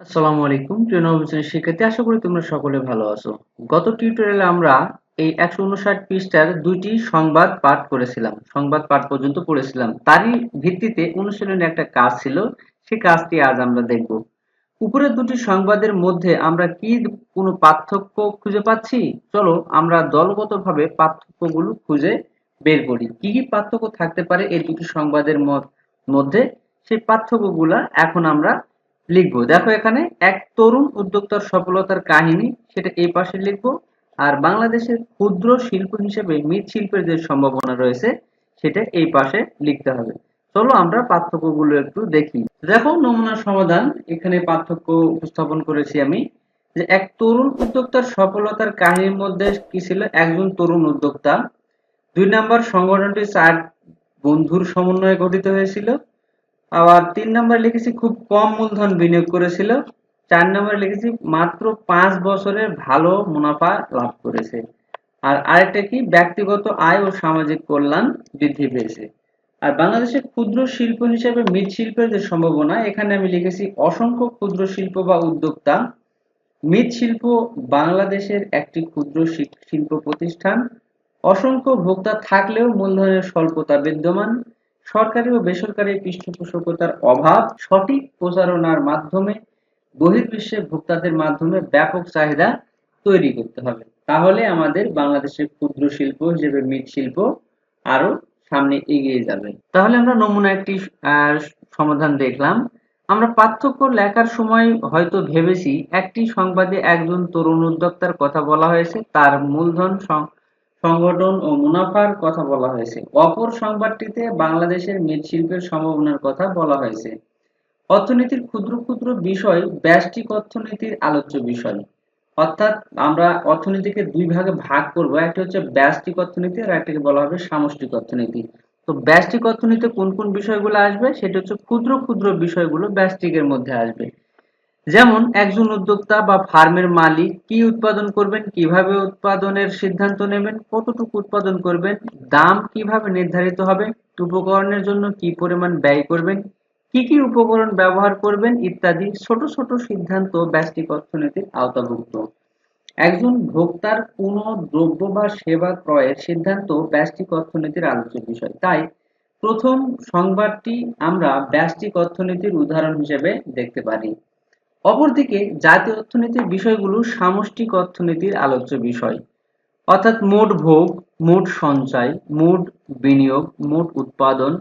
আসসালামু আলাইকুম, প্রিয় শ্রেণির শিক্ষার্থী, আশা করি তোমরা সকলে ভালো আছো। গত টিউটোরিয়ালে আমরা এই একশো উনষাট পৃষ্ঠার দুইটি সংবাদ পাঠ করেছিলাম। সংবাদ পাঠ পর্যন্ত পড়েছিলাম। তারই ভিত্তিতে অনুশীলনের একটা কাজ ছিল সেই কাজটি আজ আমরা দেখব। উপরের দুটি সংবাদের মধ্যে আমরা কি কোনো পার্থক্য খুঁজে পাচ্ছি? চলো আমরা দলগতভাবে পার্থক্যগুলো খুঁজে বের করি। কি কি পার্থক্য থাকতে পারে এই দুটি সংবাদের মধ্যে? সেই পার্থক্যগুলা এখন আমরা লিখব। দেখো এখানে এক তরুণ উদ্যোক্তার সফলতার কাহিনী, সেটা এই পাশে লিখব। আর বাংলাদেশের ক্ষুদ্র শিল্প হিসেবে মৃৎশিল্পের যে সম্ভাবনা রয়েছে, সেটা এই পাশে লিখতে হবে। চলো আমরা পার্থক্যগুলো একটু দেখি। দেখো নমুনা সমাধান। এখানে পার্থক্য উপস্থাপন করেছি আমি। যে এক তরুণ উদ্যোক্তার সফলতার কাহিনীর মধ্যে কি ছিল? একজন তরুণ উদ্যোক্তা। দুই নাম্বার সংগঠনটি চার বন্ধুর সমন্বয়ে গঠিত হয়েছিল। আবার তিন নম্বর লিখেছি, খুব কম মূলধন বিনিয়োগ করেছিল। চার নম্বরে লিখেছি, মাত্র পাঁচ বছরে ভালো মুনাফা লাভ করেছে। আর আরেকটা কি? ব্যক্তিগত আয় ও সামাজিক কল্যাণ বৃদ্ধি পেয়েছে। আর বাংলাদেশের ক্ষুদ্র শিল্প হিসেবে মৃৎশিল্পের যে সম্ভাবনা, এখানে আমি লিখেছি, অসংখ্য ক্ষুদ্র শিল্প বা উদ্যোক্তা। মৃৎশিল্প বাংলাদেশের একটি ক্ষুদ্র শিল্প প্রতিষ্ঠান। অসংখ্য ভোক্তা থাকলেও মূলধনের স্বল্পতা বিদ্যমান। সরকারি ও বেসরকারি পৃষ্ঠপোষকতার অভাব, সঠিক প্রচারণার মাধ্যমে, বহির্বিশ্বে ভোক্তাদের মাধ্যমে ব্যাপক চাহিদা তৈরি করতে হবে। তাহলে আমাদের বাংলাদেশের ক্ষুদ্র শিল্প হিসেবে মৃৎশিল্প আরও সামনে এগিয়ে যাবে। তাহলে আমরা নমুনা একটি সমাধান দেখলাম। আমরা পার্থক্য লেখার সময় হয়তো ভেবেছি, একটি সংবাদে একজন তরুণ উদ্যোক্তার কথা বলা হয়েছে, তার মূলধন সংগঠন ও মুনাফার কথা বলা হয়েছে। অপর সংবাদটিতে বাংলাদেশের মৃৎশিল্পের সম্ভাবনার কথা বলা হয়েছে। অর্থনীতির ক্ষুদ্র ক্ষুদ্র বিষয় ব্যষ্টিক অর্থনীতির আলোচ্য বিষয়। অর্থাৎ আমরা অর্থনীতিকে দুই ভাগে ভাগ করব। একটা হচ্ছে ব্যষ্টিক অর্থনীতি আর একটাকে বলা হবে সামষ্টিক অর্থনীতি। তো ব্যষ্টিক অর্থনীতিতে কোন কোন বিষয়গুলো আসবে? সেটা হচ্ছে ক্ষুদ্র ক্ষুদ্র বিষয়গুলো ব্যষ্টিকের মধ্যে আসবে। যেমন একজন উদ্যোক্তা বা ফার্মের মালিক কি উৎপাদন করবেন, কীভাবে উৎপাদনের সিদ্ধান্ত নেবেন, কতটুকু উৎপাদন করবেন, দাম কীভাবে নির্ধারিত হবে, উপকরণের জন্য কি পরিমাণ ব্যয় করবেন, কি কি উপকরণ ব্যবহার করবেন ইত্যাদি ছোট ছোট সিদ্ধান্ত ব্যষ্টিক অর্থনীতির আওতাভুক্ত। একজন ভোক্তার কোন দ্রব্য বা সেবা ক্রয়ের সিদ্ধান্ত ব্যষ্টিক অর্থনীতির আলোচ্য বিষয়। তাই প্রথম সংবাদটি আমরা ব্যষ্টিক অর্থনীতির উদাহরণ হিসেবে দেখতে পারি। অপরদিকে জাতীয় অর্থনীতির বিষয়গুলো সামষ্টিক অর্থনীতির আলোচ্য বিষয়। অর্থাৎ মোট ভোগ, মোট সঞ্চয়, মোট বিনিয়োগ, মোট উৎপাদন,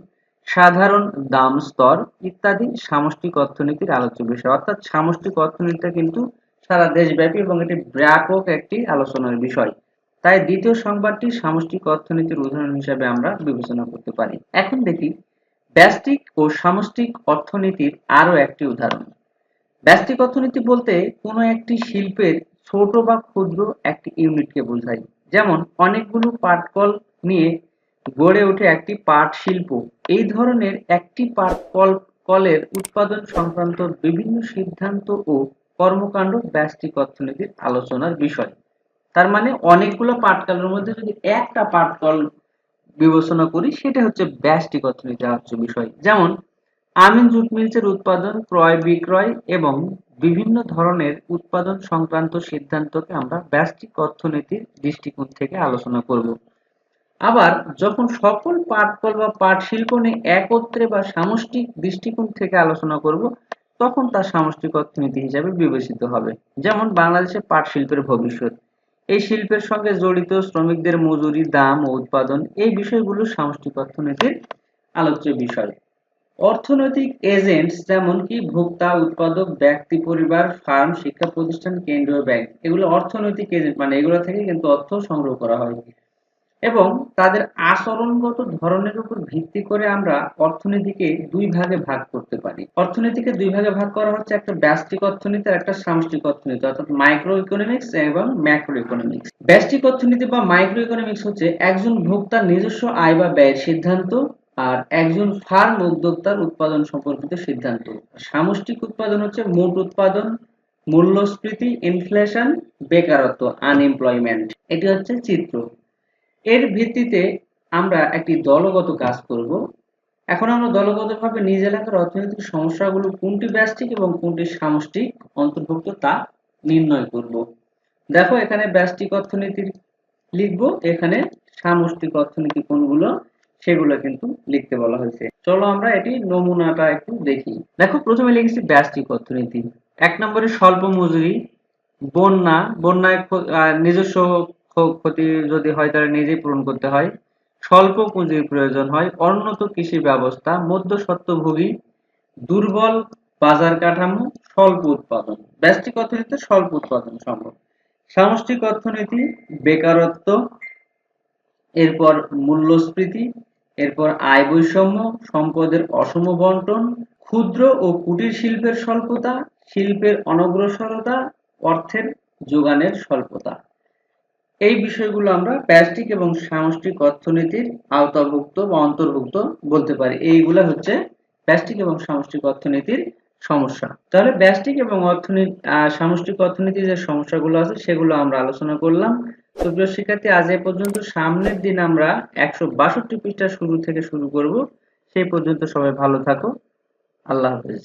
সাধারণ দাম স্তর ইত্যাদি সামষ্টিক অর্থনীতির আলোচ্য বিষয়। অর্থাৎ সামষ্টিক অর্থনীতিটা কিন্তু সারা দেশব্যাপী এবং এটি ব্যাপক একটি আলোচনার বিষয়। তাই দ্বিতীয় সংবাদটি সামষ্টিক অর্থনীতির উদাহরণ হিসেবে আমরা বিবেচনা করতে পারি। এখন দেখি ব্যষ্টিক ও সামষ্টিক অর্থনীতির আরও একটি উদাহরণ। ব্যষ্টিক অর্থনীতি বলতে কোনো একটি শিল্পের ছোট বা ক্ষুদ্র একটি ইউনিটকে বোঝায়। যেমন, অনেকগুলো পাটকল নিয়ে গড়ে ওঠে একটি পাট শিল্প। এই ধরনের একটি পাট কল কলের উৎপাদন সংক্রান্ত বিভিন্ন সিদ্ধান্ত ও কর্মকাণ্ড ব্যষ্টিক অর্থনীতির আলোচনার বিষয়। তার মানে অনেকগুলো পাটকলের মধ্যে যদি একটা পাটকল বিবেচনা করি, সেটা হচ্ছে ব্যষ্টিক অর্থনীতির আলোচ্য বিষয়। যেমন আমিন জুট মিলসের উৎপাদন, ক্রয়, বিক্রয় এবং বিভিন্ন ধরনের উৎপাদন সংক্রান্ত সিদ্ধান্তকে আমরা ব্যষ্টিক অর্থনীতির দৃষ্টিকোণ থেকে আলোচনা করব। আবার যখন সকল পাটকল বা পাট শিল্প নিয়ে একত্রে বা সামষ্টিক দৃষ্টিকোণ থেকে আলোচনা করব, তখন তা সামষ্টিক অর্থনীতি হিসাবে বিবেচিত হবে। যেমন বাংলাদেশের পাট শিল্পের ভবিষ্যৎ। এই শিল্পের সঙ্গে জড়িত শ্রমিকদের মজুরি, দাম ও উৎপাদন, এই বিষয়গুলো সামষ্টিক অর্থনীতির আলোচ্য বিষয়। অর্থনৈতিক এজেন্টস যেমন কি ভোক্তা, উৎপাদক, ব্যক্তি, পরিবার, ফার্ম, শিক্ষা প্রতিষ্ঠান, কেন্দ্রীয় ব্যাংক, এগুলো অর্থনৈতিক এজেন্ট মানে এগুলো থেকে কিন্তু অর্থ সংগ্রহ করা হয়। এবং তাদের আচরণগত ধরনের উপর ভিত্তি করে আমরা অর্থনীতিকে দুই ভাগে ভাগ করতে পারি। অর্থনীতিকে দুই ভাগে ভাগ করা হচ্ছে একটা ব্যষ্টিক অর্থনীতি আর একটা সামষ্টিক অর্থনীতি, অর্থাৎ মাইক্রো ইকোনমিক্স এবং ম্যাক্রো ইকোনমিক্স ব্যষ্টিক অর্থনীতি বা মাইক্রো ইকোনমিক্স হচ্ছে একজন ভোক্তার নিজস্ব আয় বা ব্যয়ের সিদ্ধান্ত আর একজন ফার্ম উদ্যোক্তার উৎপাদন সম্পর্কিত সিদ্ধান্ত। সামষ্টিক উৎপাদন হচ্ছে মোট উৎপাদন, মূল্যস্ফীতি ইনফ্লেশন বেকারত্ব আনএমপ্লয়মেন্ট এটি হচ্ছে চিত্র। এর ভিত্তিতে আমরা একটি দলগত কাজ করব। এখন আমরা দলগতভাবে নিজ এলাকার অর্থনৈতিক সমস্যাগুলো কোনটি ব্যষ্টিক এবং কোনটি সামষ্টিক অন্তর্ভুক্ত তা নির্ণয় করব। দেখো, এখানে ব্যষ্টিক অর্থনীতির লিখব। এখানে সামষ্টিক অর্থনীতি কোনগুলো সেগুলো কিন্তু লিখতে বলা হয়েছে। চলো আমরা এটি নমুনাটা একটু দেখি। দেখো, প্রথমে লিখেছি ব্যষ্টিক অর্থনীতি। এক নম্বরে স্বল্প মজুরি, বন্যা, বন্যায় নিজস্ব ক্ষতি যদি হয় তাহলে নিজেই পূরণ করতে হয়। স্বল্প পুঁজির প্রয়োজন হয়, অন্যত কৃষি ব্যবস্থা মধ্যস্বত্বভোগী দুর্বল বাজার কাঠামো, স্বল্প উৎপাদন। ব্যষ্টিক অর্থনীতিতে স্বল্প উৎপাদন সম্ভব। সামষ্টিক অর্থনীতি, বেকারত্ব, এরপর মূল্যস্ফীতি এরপর আয় বৈষম্য, সম্পদের অসম বন্টন, ক্ষুদ্র ও কুটির শিল্পের স্বল্পতা, শিল্পের অনগ্রসরতা, অর্থের যোগানের স্বল্পতা। এই বিষয়গুলো আমরা ব্যষ্টিক এবং সামষ্টিক অর্থনীতির আওতাভুক্ত বা অন্তর্ভুক্ত বলতে পারি। এইগুলো হচ্ছে ব্যষ্টিক এবং সামষ্টিক অর্থনীতির সমস্যা। তাহলে ব্যষ্টিক এবং অর্থনীতি সামষ্টিক অর্থনীতির যে সমস্যাগুলো আছে, সেগুলো আমরা আলোচনা করলাম। তো শিক্ষার্থী, আজ এ পর্যন্ত সামনের দিন আমরা একশো বাষট্টি পৃষ্ঠা শুরু থেকে শুরু করব। সেই পর্যন্ত সবাই ভালো থাকো। আল্লাহ হাফেজ।